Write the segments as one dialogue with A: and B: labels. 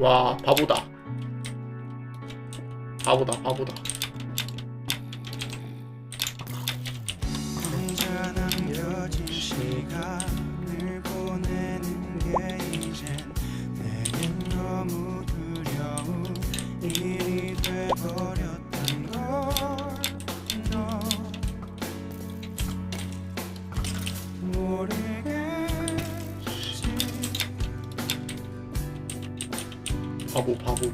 A: 와 바보다. 바보다 바보다.
B: 너무 두려운 일이 돼버렸
A: 바보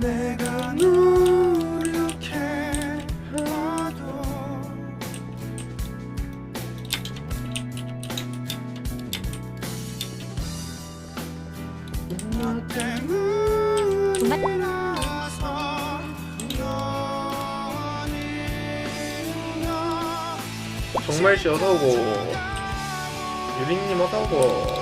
A: 바보
B: 걸너
A: 정말? 씨 어서오고 유린님 어서오고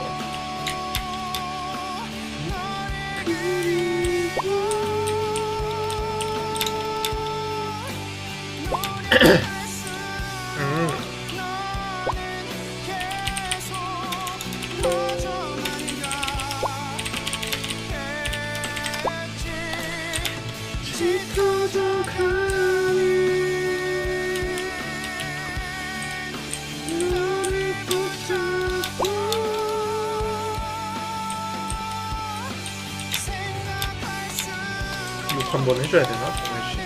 A: 한번 해줘야 되나? 정말 씨누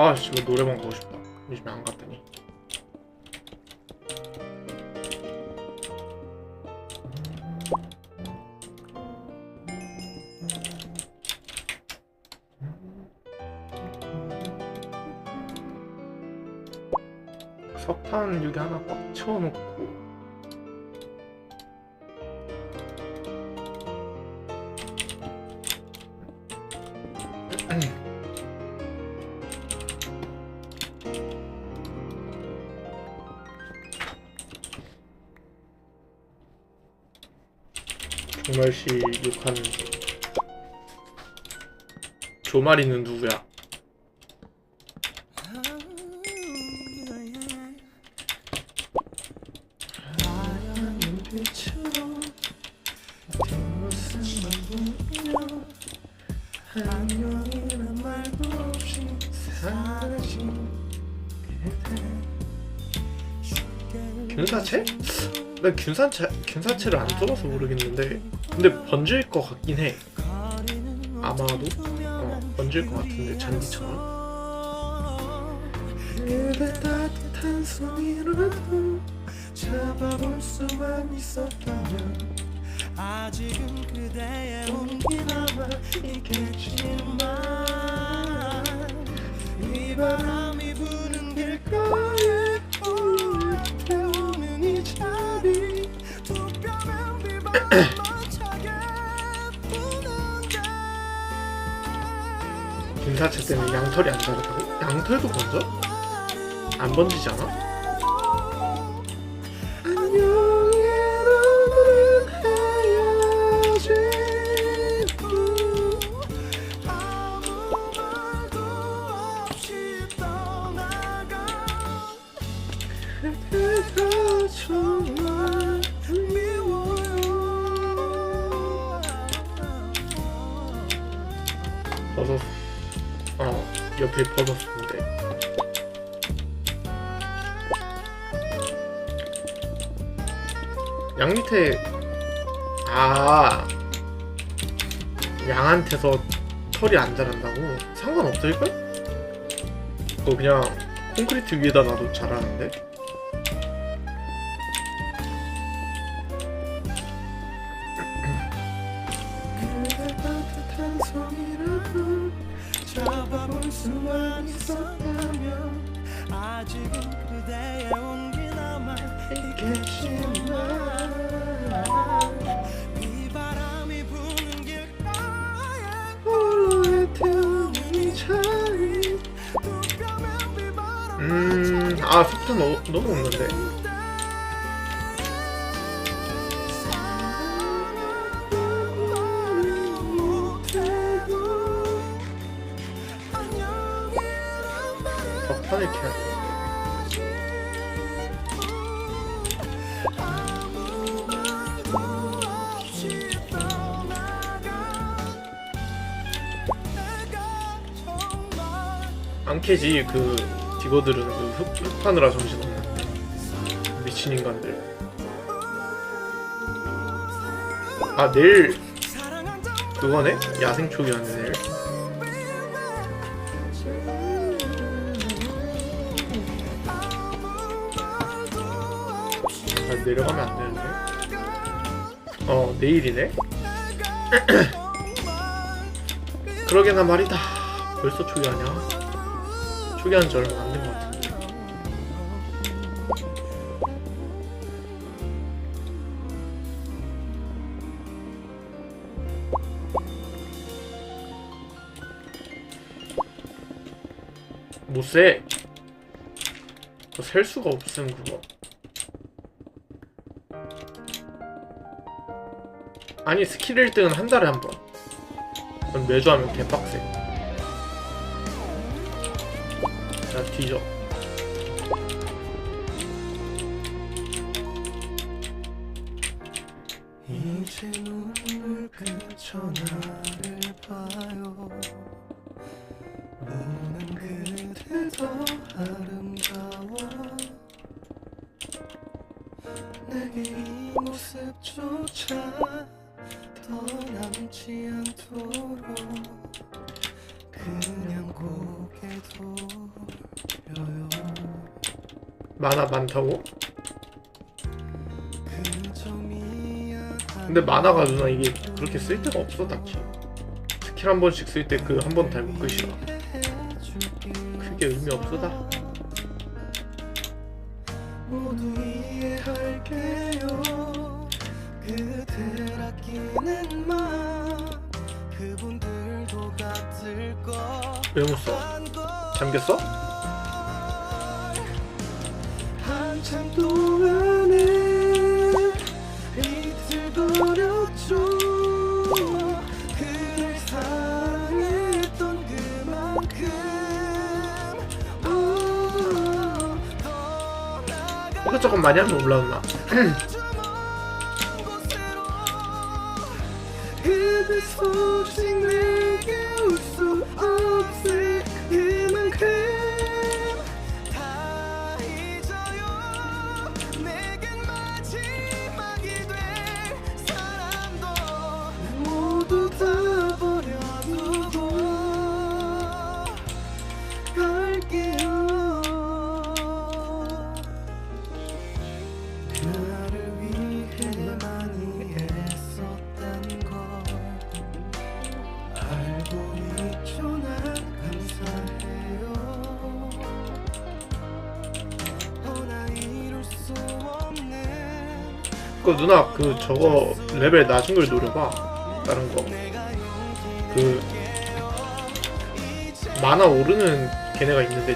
B: 아
A: 지금 노래방 가고 싶다. 요즘에 안 갔더니 석탄 여기 하나 꽉 채워놓고 정말씨 욕한 조마리는 누구야? 균사체? 난 균사체 균사체를 안 써봐서 모르겠는데 근데 번질 것 같긴 해. 아마도 어, 번질 것 같은데 잔디처럼.
B: 아직은 그대의 온기 남아 있겠지만 이 바람이 부는 길가 부는데
A: 균사체 때문에 양털이 안 자라다고? 양털도 번져?
B: 안 번지지 않아? 100%인데 양 밑에 아 양한테서 털이 안 자란다고? 상관없을걸? 그거 그냥 콘크리트 위에다 놔도 자라는데?
A: 수만 있었다면 아직은 그대의 온기 남아 있겠지만 비바람이 부는 길가에 홀로에 태우는 이 차이. 두 뼘의 비바람
B: 음아 속도 넣, 넣어놓는데 안 캐지 그 디거들은 그 흙, 흙파느라 정신없는 미친 인간들 아 내일 그거네? 야생 초기화네 안 되는데 어 내일이네? 그러게나 말이다. 벌써 초기화냐 초기화한 지 얼마 안 된 것 같은데. 못세 셀 수가 없음 그거 아니 스킬 1등은 한 달에 한 번. 그럼 매주 하면 개빡세. 자 뒤져.
A: 이제 눈물 그쳐 나를 봐요 보는 그대 더 아름다워 내게 이 모습조차 더 남지 않도록 그냥 고개 돌려요
B: 만화 많다고?
A: 그저 미안한
B: 근데 만화가 누나 이게 그렇게 쓸 데가 없어 딱히. 스킬 한 번씩 쓸 때 그 한 번 달고 끝이야. 크게 의미 없어다.
A: 모두 이해할게 아끼는 마음 그분들도 같을
B: 왜못 써?
A: 거란
B: 잠겼어?
A: 한참 동안에 이틀거렸죠 사랑했던 그만큼 어, 더 나가
B: 이것저것 많이 하면 올라오나?
A: 그대 소식 내게 올수
B: 그 누나 그 저거 레벨 낮은 걸 노려봐. 다른 거.
A: 내가 용기
B: 그 만화 오르는 걔네가 있는데